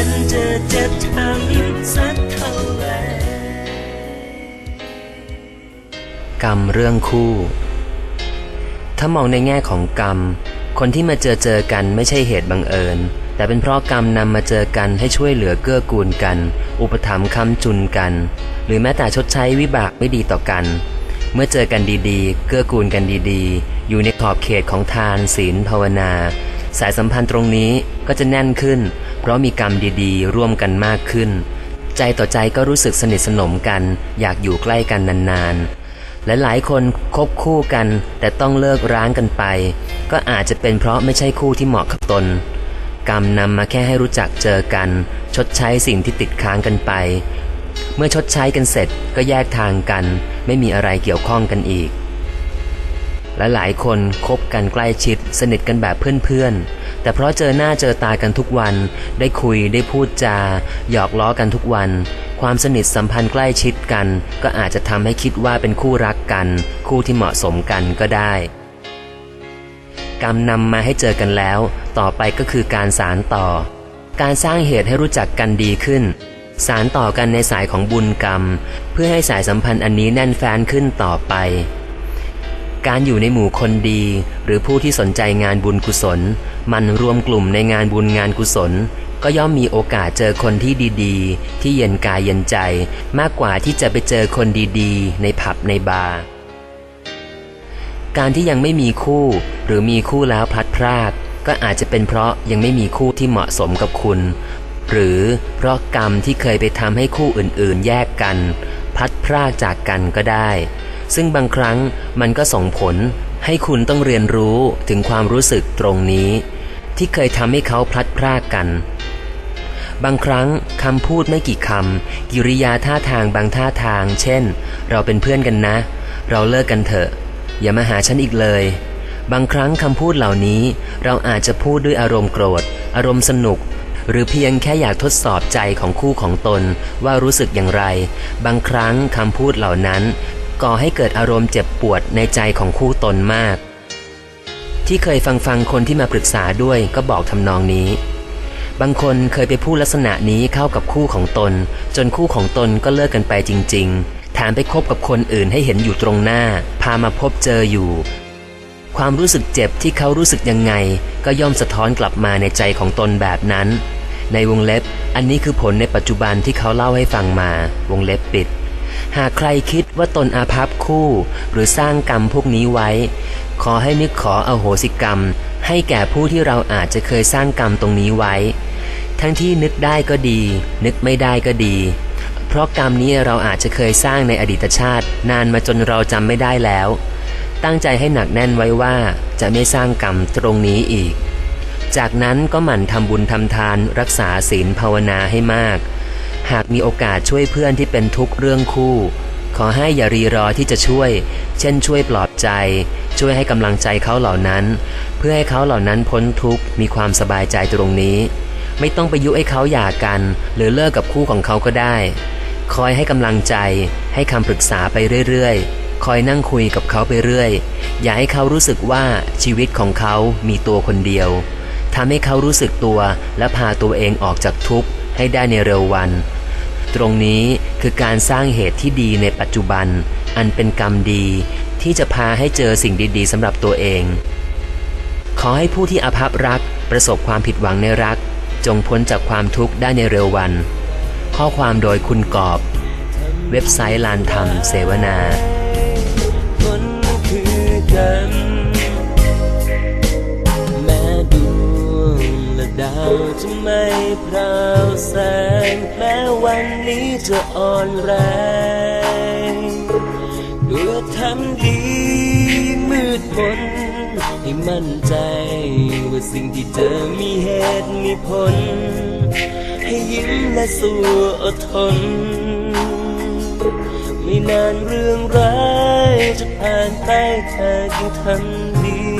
ันจะเจ็บช้ำสักเท่าไหร่กรรมเรื่องคู่ ถ้ามองในแง่ของกรรม คนที่มาเจอเจอกันไม่ใช่เหตุบังเอิญ แต่เป็นเพราะกรรมนำมาเจอกันให้ช่วยเหลือเกื้อกูลกัน อุปถัมภ์ค้ำจุนกัน หรือแม้แต่ชดใช้วิบากไม่ดีต่อกัน เมื่อเจอกันดีๆ เกื้อกูลกันดีๆ อยู่ในขอบเขตของทานศีลภาวนา สายสัมพันธ์ตรงนี้ก็จะแน่นขึ้น เพราะมีกรรมดีๆ ร่วมกันมากขึ้น ใจต่อใจก็รู้สึกสนิทสนมกัน อยากอยู่ใกล้กันนานๆและหลายคนคบคู่กัน แต่ต้องเลิกร้างกันไป ก็อาจจะเป็นเพราะไม่ใช่คู่ที่เหมาะกับตน กรรมนำมาแค่ให้รู้จักเจอกัน ชดใช้สิ่งที่ติดค้างกันไป เมื่อชดใช้กันเสร็จก็แยกทางกัน ไม่มีอะไรเกี่ยวข้องกันอีกและหลายคนคบกันใกล้ชิดสนิทกันแบบเพื่อนๆ แต่เพราะเจอหน้าเจอตากันทุกวัน ได้คุยได้พูดจา หยอกล้อกันทุกวัน ความสนิทสัมพันธ์ใกล้ชิดกัน ก็อาจจะทำให้คิดว่าเป็นคู่รักกัน คู่ที่เหมาะสมกันก็ได้ กรรมนำมาให้เจอกันแล้ว ต่อไปก็คือการสารต่อ การสร้างเหตุให้รู้จักกันดีขึ้น สารต่อกันในสายของบุญกรรม เพื่อให้สายสัมพันธ์อันนี้แน่นแฟ้นขึ้นต่อไป การอยู่ในหมู่คนดี หรือผู้ที่สนใจงานบุญกุศล มันรวมกลุ่มในงานบุญงานกุศล ก็ย่อมมีโอกาสเจอคนที่ดีๆ ที่เย็นกายเย็นใจ มากกว่าที่จะไปเจอคนดีๆ ในผับในบาร์การที่ยังไม่มีคู่ หรือมีคู่แล้วพลัดพราก ก็อาจจะเป็นเพราะยังไม่มีคู่ที่เหมาะสมกับคุณ หรือเพราะกรรมที่เคยไปทำให้คู่อื่นๆ แยกกัน พลัดพรากจากกันก็ได้ ซึ่งบางครั้งมันก็ส่งผลให้คุณต้องเรียนรู้ถึงความรู้สึกตรงนี้ ที่เคยทำให้เขาพลัดพรากกัน บางครั้งคำพูดไม่กี่คำกิริยาท่าทางบางท่าทาง เช่น เราเป็นเพื่อนกันนะ เราเลิกกันเถอะ อย่ามาหาฉันอีกเลย บางครั้งคำพูดเหล่านี้ เราอาจจะพูดด้วยอารมณ์โกรธ อารมณ์สนุก หรือเพียงแค่อยากทดสอบใจของคู่ของตนว่ารู้สึกอย่างไร บางครั้งคำพูดเหล่านั้น ก่อให้เกิดอารมณ์เจ็บปวดในใจของคู่ตนมาก ที่เคยฟังฟังคนที่มาปรึกษาด้วยก็บอกทำนองนี้ บางคนเคยไปพูดลักษณะนี้เข้ากับคู่ของตน จนคู่ของตนก็เลิกกันไปจริง ๆ แถมไปคบกับคนอื่นให้เห็นอยู่ตรงหน้า พามาพบเจออยู่ความรู้สึกเจ็บที่เขารู้สึกยังไง ก็ย่อมสะท้อนกลับมาในใจของตนแบบนั้น ในวงเล็บ อันนี้คือผลในปัจจุบันที่เขาเล่าให้ฟังมา วงเล็บปิด หากใครคิดว่าตนอาภัพคู่ หรือสร้างกรรมพวกนี้ไว้ ขอให้นึกขออโหสิกรรม ให้แก่ผู้ที่เราอาจจะเคยสร้างกรรมตรงนี้ไว้ ทั้งที่นึกได้ก็ดี นึกไม่ได้ก็ดี เพราะกรรมนี้เราอาจจะเคยสร้างในอดีตชาติ นานมาจนเราจำไม่ได้แล้ว ตั้งใจให้หนักแน่นไว้ว่าจะไม่สร้างกรรมตรงนี้อีก จากนั้นก็หมั่นทำบุญทำทานรักษาศีลภาวนาให้มาก หากมีโอกาสช่วยเพื่อนที่เป็นทุกข์เรื่องคู่ ขอให้อย่ารีรอที่จะช่วย เช่นช่วยปลอบใจ ช่วยให้กำลังใจเขาเหล่านั้น เพื่อให้เขาเหล่านั้นพ้นทุกข์มีความสบายใจตรงนี้ ไม่ต้องไปยุให้เขาหย่ากัน หรือเลิกกับคู่ของเขาก็ได้ คอยให้กำลังใจ ให้คำปรึกษาไปเรื่อยๆ คอยนั่งคุยกับเขาไปเรื่อย อย่าให้เขารู้สึกว่าชีวิตของเขามีตัวคนเดียว ทำให้เขารู้สึกตัวและพาตัวเองออกจากทุกข์ให้ได้ในเร็ววัน ตรงนี้คือการสร้างเหตุที่ดีในปัจจุบัน อันเป็นกรรมดี ที่จะพาให้เจอสิ่งดีๆสำหรับตัวเอง ขอให้ผู้ที่อภัพรักประสบความผิดหวังในรัก จงพ้นจากความทุกข์ได้ในเร็ววัน ข้อความโดยคุณกอบ เว็บไซต์ลานธรรมเสวนา คนคือกัน และดาจะไม่พราวแสงแม้วันนี้จะอ่อนแรงด้วยทำดีมืดมนให้มั่นใจ ว่าสิ่งที่เจอมีเหตุมีผล ให้ยิ้มและสู้อดทน ไม่นานเรื่องร้ายจะผ่านไปเธอจึงทำดี